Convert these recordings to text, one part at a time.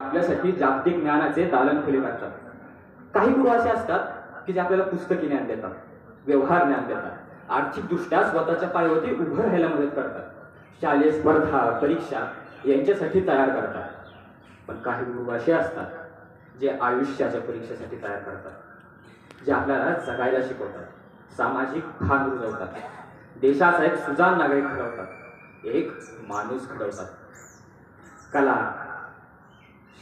आपल्यासाठी जागतिक ज्ञानाचे दालन खुले करतात काही गुरु असे असतात की जे आपल्याला पुस्तकी ज्ञान देतात व्यवहार ज्ञान देतात आर्थिकदृष्ट्या स्वतःच्या पायावरती उभं राहायला मदत करतात शालेय स्पर्धा परीक्षा यांच्यासाठी तयार करतात. पण काही गुरु असे असतात जे आयुष्याच्या परीक्षेसाठी तयार करतात जे आपल्याला जगायला शिकवतात सामाजिक भान रुजवतात देशाचा एक सुजान नागरिक घडवतात एक माणूस घडवतात. कला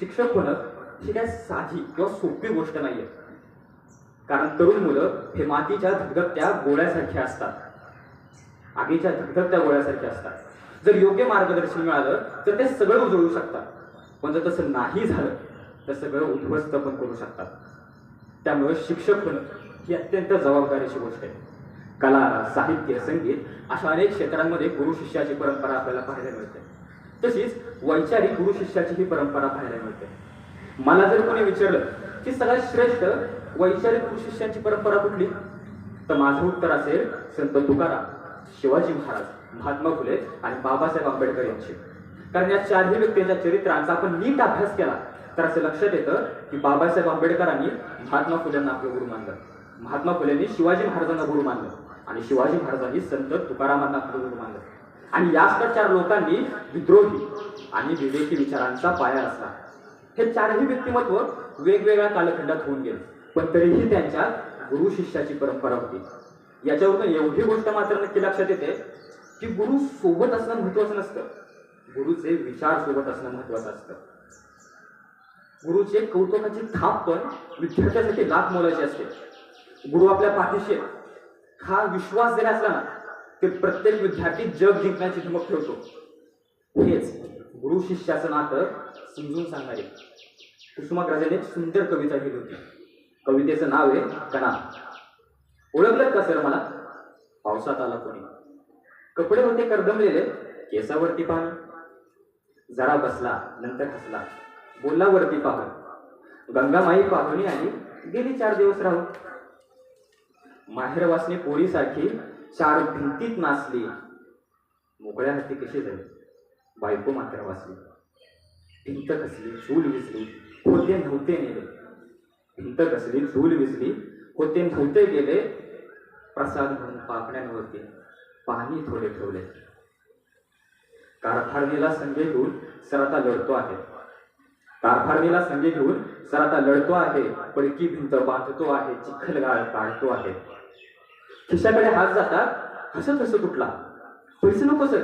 शिक्षक होणं ही काय साधी किंवा सोपी गोष्ट नाहीये. कारण तरुण मुलं हे मातीच्या धगधगत्या गोळ्यासारखे असतात. आगीच्या धगधगत्या गोळ्यासारखे असतात. जर योग्य मार्गदर्शन मिळालं तर ते सगळं उजळू शकतात. पण जर तसं नाही झालं तर सगळं उद्ध्वस्त पण करू शकतात. त्यामुळे शिक्षक होणं ही अत्यंत जबाबदारीची गोष्ट आहे. कला साहित्य संगीत अशा अनेक क्षेत्रांमध्ये गुरु शिष्याची परंपरा आपल्याला पाहायला मिळते. तशीच वैचारिक गुरु शिष्याची ही परंपरा पाहायला मिळते. मला जर कोणी विचारलं की सगळ्यात श्रेष्ठ वैचारिक गुरु शिष्यांची परंपरा कुठली? तर माझं उत्तर असेल संत तुकाराम शिवाजी महाराज महात्मा फुले आणि बाबासाहेब आंबेडकर यांची. कारण या चारही व्यक्तींच्या चरित्रांचा आपण नीट अभ्यास केला तर असं लक्षात येतं की बाबासाहेब आंबेडकरांनी महात्मा फुलेंना आपलं गुरु मानलं. महात्मा फुलेंनी शिवाजी महाराजांना गुरु मानलं आणि शिवाजी महाराजांनी संत तुकारामांना आपलं गुरु मानलं. आणि याच चार लोकांनी विद्रोही आणि विवेकी विचारांचा पाया असला हे चारही व्यक्तिमत्व वेगवेगळ्या कालखंडात होऊन गेले पण तरीही त्यांच्या गुरु शिष्याची परंपरा होती. याच्यावरून एवढी गोष्ट मात्र नक्की लक्षात येते की गुरु सोबत असणं महत्वाचं नसतं. गुरुचे विचार सोबत असणं महत्वाचं असतं. गुरुचे कौतुकाची थाप पण विद्यार्थ्यासाठी लाख मोलाची असते. गुरु आपल्या पाठीशी हा विश्वास जरी असला ना ते प्रत्येक विद्यार्थी जग जिंकण्याची धमक ठेवतो. हेच गुरु शिष्याचं नातं समजून सांगणारे. कुसुमाग्रजांनी एक सुंदर कविता लिहिली होती. कवितेचं नाव आहे कणा. ओळखलं का सर मला? पावसात आला कोणी. कपडे होते करदमलेले केसावरती पाणी जरा बसला नंतर हसला. बोलला वरती पाहून. गंगामाई पाहुणी आली गेली चार दिवस राहू माहेरवासने पोरीसाठी चार भिंतीत नाचली. मोकळ्या हाती कशी जाईल बायको मात्र वाचली. भिंत कसली? चूल विसली होते नव्हते नेले. भिंत कसली? चूल विसली होते नव्हते गेले. प्रसाद म्हणून पाकड्यांवरती पाणी थोडे ठेवले. कारभारणीला संजय घेऊन सर आता लढतो आहे. कारभारणीला संजय घेऊन सर आता लढतो आहे. पडकी भिंत बांधतो आहे. चिखलगाळ काढतो आहे. खिशाकडे हात जातात हसत हसत उठला पैसे नको सर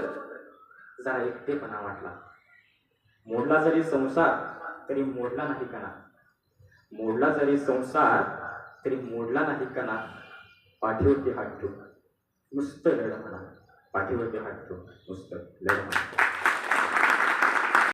जरा एकटेपणा वाटला. मोडला जरी संसार तरी मोडला नाही कणा. मोडला जरी संसार तरी मोडला नाही कणा. पाठीवरती हात ठेवू. नुसतं लढ म्हणा पाठीवरती हात ठेवू. नुसतं लढ म्हणा